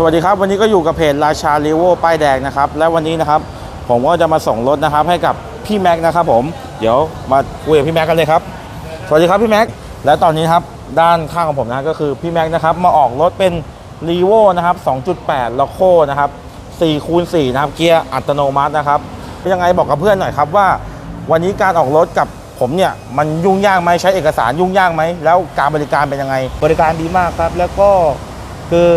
สวัสดีครับ วันนี้ก็อยู่กับเพจราชาลีโวป้ายแดงนะครับ และวันนี้นะครับ ผมก็จะมาส่งรถนะครับ ให้กับพี่แม็กนะครับ ผมเดี๋ยวมาคุยกับพี่แม็กกันเลยครับ สวัสดีครับพี่แม็กและตอนนี้ครับด้านข้างของผมนะก็คือพี่แม็กนะครับมาออกรถเป็นรีโวนะครับ 2.8 l o c o นะครับ4คูณ4นะครับเกียร์อัตโนมัตินะครับยังไงบอกกับเพื่อนหน่อยครับว่า วันนี้การออกรถกับผมเนี่ยมันยุ่งยากไหมใช้เอกสารยุ่งยากไหมแล้วการบริการเป็นยังไง บริการดีมากครับ แล้วก็คือ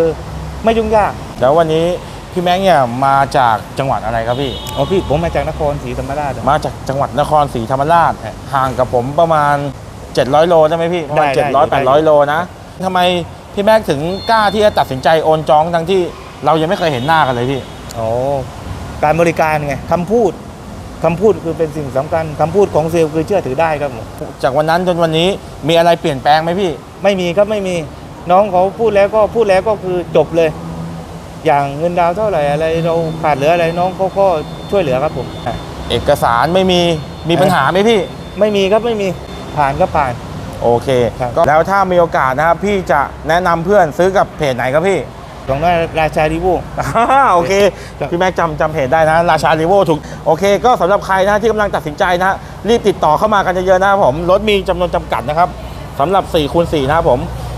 ไม่ยุ่งยาก แล้ววันนี้พี่แม็กซ์เนี่ยมาจากจังหวัดอะไรครับพี่อ๋อพี่ผมมาจากนครศรีธรรมราชมาจากจังหวัดนครศรีธรรมราชห่างกับผมประมาณ 700 โลได้ไหมพี่ประมาณได้ได้700 ได้ 800 โลนะทำไมพี่แม็กซ์ถึงกล้าที่จะตัดสินใจโอนจองทั้งที่เรายังไม่เคยเห็นหน้ากันเลยพี่ อ๋อการบริการไงคำพูดคำพูดคือเป็นสิ่งสำคัญคำพูดของเซลล์คือเชื่อถือได้ครับผมจากวันนั้นจนวันนี้มีอะไรเปลี่ยนแปลงไหมพี่ ไม่มีครับไม่มี น้องเขาพูดแล้วก็พูดแล้วก็คือจบเลย อย่างเงินดาวน์เท่าไหร่อะไรเราขาดเหลืออะไรน้องเขาก็ช่วยเหลือครับผมอะเอกสารไม่มีมีปัญหาไหมพี่ ไม่มีครับไม่มีผ่านก็ผ่าน โอเคครับ ก็แล้วถ้ามีโอกาสนะครับพี่จะแนะนำเพื่อนซื้อกับเพจไหนครับพี่ ของราชาดิโว อ่าโอเค ครับ พี่แม็กจำจำเพจได้นะ ราชาลีโวถูก โอเค ก็สำหรับใครนะที่กำลังตัดสินใจนะ รีบติดต่อเข้ามากันเยอะๆนะครับผม รถมีจำนวนจำกัดนะครับสำหรับ4คูณ4นะครับผม